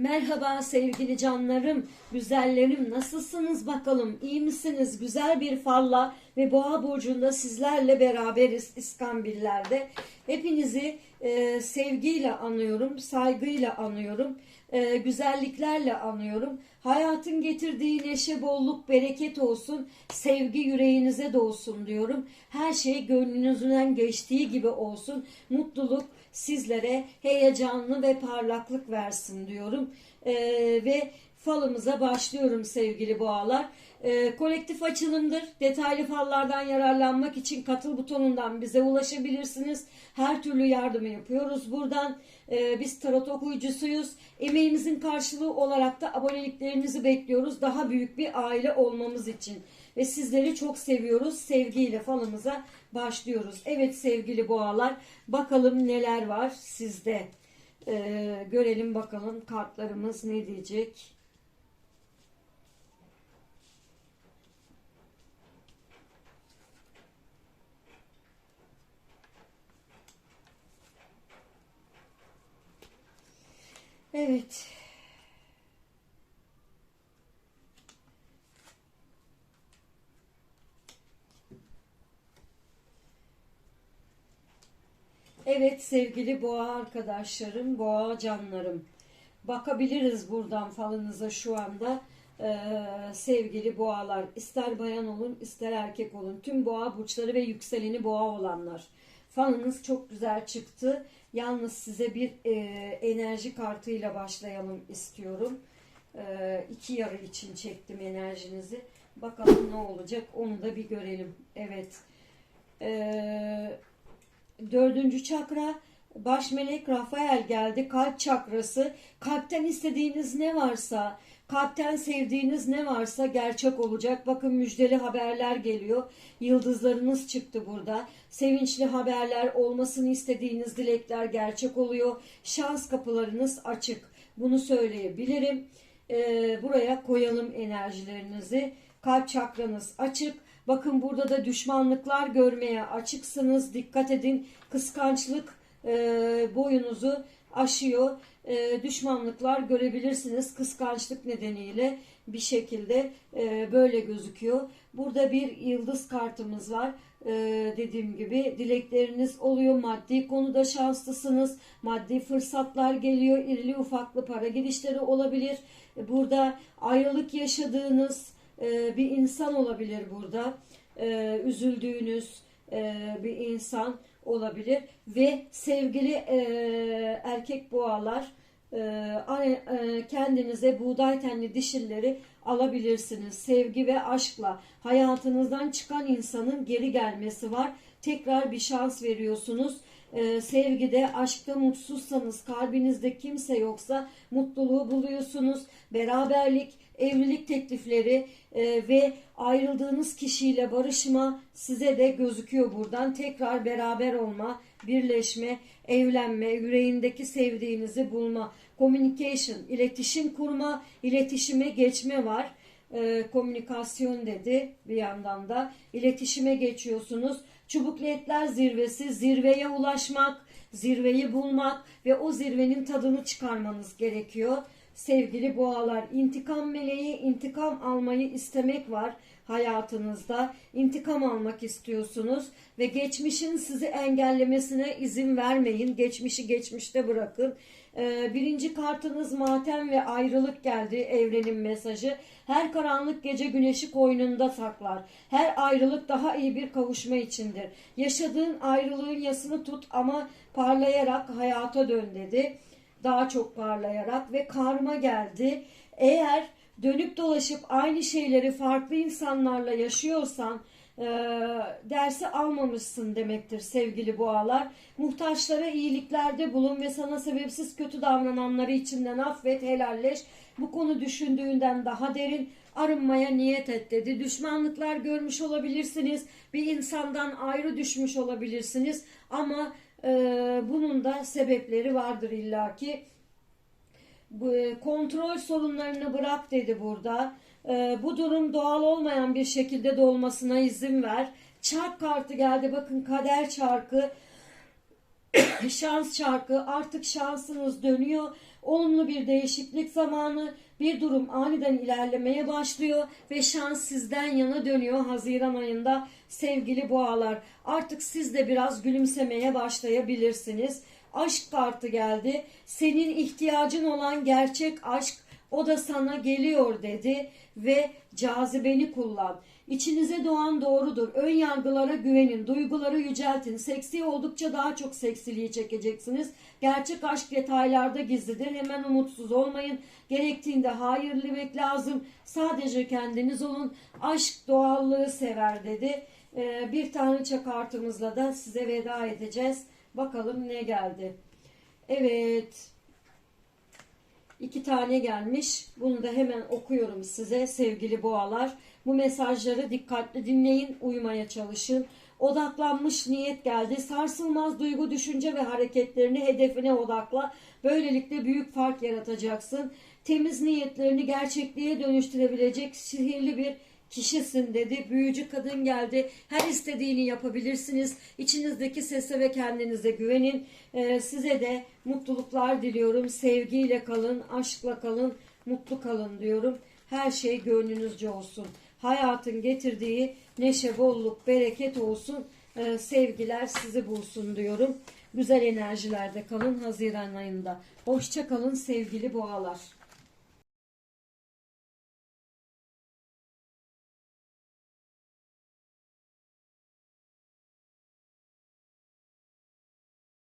Merhaba sevgili canlarım, güzellerim nasılsınız bakalım? İyi misiniz? Güzel bir falla ve boğa burcunda sizlerle beraberiz İskambillerde. Hepinizi e, sevgiyle anıyorum, saygıyla anıyorum, e, güzelliklerle anıyorum. Hayatın getirdiği neşe, bolluk, bereket olsun, sevgi yüreğinize dolsun diyorum. Her şey gönlünüzden geçtiği gibi olsun, mutluluk sizlere heyecanlı ve parlaklık versin diyorum. Ee, ve falımıza başlıyorum sevgili boğalar. Ee, kolektif açılımdır. Detaylı fallardan yararlanmak için katıl butonundan bize ulaşabilirsiniz. Her türlü yardımı yapıyoruz buradan. Ee, biz tarot okuyucusuyuz. Emeğimizin karşılığı olarak da aboneliklerinizi bekliyoruz. Daha büyük bir aile olmamız için. Ve sizleri çok seviyoruz. Sevgiyle falımıza başlıyoruz. Evet sevgili boğalar bakalım neler var sizde. Ee, görelim bakalım kartlarımız ne diyecek. Evet. Evet sevgili boğa arkadaşlarım, boğa canlarım. Bakabiliriz buradan falınıza şu anda. Ee, sevgili boğalar, ister bayan olun, ister erkek olun. Tüm boğa burçları ve yükseleni boğa olanlar. Falınız çok güzel çıktı. Yalnız size bir e, enerji kartıyla başlayalım istiyorum. E, iki yarı için çektim enerjinizi. Bakalım ne olacak onu da bir görelim. Evet. Evet. Dördüncü çakra baş melek Rafael geldi. Kalp çakrası. Kalpten istediğiniz ne varsa, kalpten sevdiğiniz ne varsa gerçek olacak. Bakın müjdeli haberler geliyor. Yıldızlarınız çıktı burada. Sevinçli haberler, olmasını istediğiniz dilekler gerçek oluyor. Şans kapılarınız açık. Bunu söyleyebilirim. Ee, buraya koyalım enerjilerinizi. Kalp çakranız açık. Bakın burada da düşmanlıklar görmeye açıksınız. Dikkat edin. Kıskançlık e, boyunuzu aşıyor. E, düşmanlıklar görebilirsiniz. Kıskançlık nedeniyle bir şekilde e, böyle gözüküyor. Burada bir yıldız kartımız var. E, dediğim gibi dilekleriniz oluyor. Maddi konuda şanslısınız. Maddi fırsatlar geliyor. İrili ufaklı para girişleri olabilir. Burada ayrılık yaşadığınız e, bir insan olabilir burada. E, üzüldüğünüz e, bir insan olabilir ve sevgili e, erkek boğalar e, e, kendinize buğday tenli dişilleri alabilirsiniz. Sevgi ve aşkla hayatınızdan çıkan insanın geri gelmesi var. Tekrar bir şans veriyorsunuz. Ee, sevgide, aşkta mutsuzsanız, kalbinizde kimse yoksa mutluluğu buluyorsunuz. Beraberlik, evlilik teklifleri e, ve ayrıldığınız kişiyle barışma size de gözüküyor buradan. Tekrar beraber olma, birleşme, evlenme, yüreğindeki sevdiğinizi bulma, communication, iletişim kurma, iletişime geçme var. E, komünikasyon dedi bir yandan da. iletişime geçiyorsunuz. Çubuklu Etler Zirvesi, zirveye ulaşmak, zirveyi bulmak ve o zirvenin tadını çıkarmanız gerekiyor. Sevgili boğalar, intikam meleği, intikam almayı istemek var hayatınızda. İntikam almak istiyorsunuz ve geçmişin sizi engellemesine izin vermeyin. Geçmişi geçmişte bırakın. Ee, birinci kartınız matem ve ayrılık geldi evrenin mesajı. Her karanlık gece güneşi koynunda saklar. Her ayrılık daha iyi bir kavuşma içindir. Yaşadığın ayrılığın yasını tut ama parlayarak hayata dön dedi. Daha çok parlayarak ve karma geldi. Eğer dönüp dolaşıp aynı şeyleri farklı insanlarla yaşıyorsan e, dersi almamışsın demektir sevgili boğalar. Muhtaçlara iyiliklerde bulun ve sana sebepsiz kötü davrananları içinden affet, helalleş. Bu konu düşündüğünden daha derin arınmaya niyet et dedi. Düşmanlıklar görmüş olabilirsiniz. Bir insandan ayrı düşmüş olabilirsiniz. Ama e, bunun da sebepleri vardır illaki. Bu, e, kontrol sorunlarını bırak dedi burada. E, bu durum doğal olmayan bir şekilde de olmasına izin ver. Çark kartı geldi. Bakın kader çarkı. şans çarkı artık şansınız dönüyor. Olumlu bir değişiklik zamanı. Bir durum aniden ilerlemeye başlıyor ve şans sizden yana dönüyor Haziran ayında sevgili boğalar. Artık siz de biraz gülümsemeye başlayabilirsiniz. Aşk kartı geldi. Senin ihtiyacın olan gerçek aşk o da sana geliyor dedi ve cazibeni kullan. İçinize doğan doğrudur. Ön yargılara güvenin, duyguları yüceltin. Seksi oldukça daha çok seksiliği çekeceksiniz. Gerçek aşk detaylarda gizlidir. Hemen umutsuz olmayın. Gerektiğinde hayır demek lazım. Sadece kendiniz olun. Aşk doğallığı sever dedi. Ee, bir tanrıça kartımızla da size veda edeceğiz. Bakalım ne geldi. Evet. İki tane gelmiş. Bunu da hemen okuyorum size sevgili boğalar. Bu mesajları dikkatli dinleyin, uymaya çalışın. Odaklanmış niyet geldi. Sarsılmaz duygu, düşünce ve hareketlerini hedefine odakla. Böylelikle büyük fark yaratacaksın. Temiz niyetlerini gerçekliğe dönüştürebilecek sihirli bir kişisin dedi. Büyücü kadın geldi. Her istediğini yapabilirsiniz. İçinizdeki sese ve kendinize güvenin. Ee, size de mutluluklar diliyorum. Sevgiyle kalın, aşkla kalın, mutlu kalın diyorum. Her şey gönlünüzce olsun. Hayatın getirdiği neşe, bolluk, bereket olsun. Ee, sevgiler sizi bulsun diyorum. Güzel enerjilerde kalın Haziran ayında. Hoşça kalın sevgili boğalar.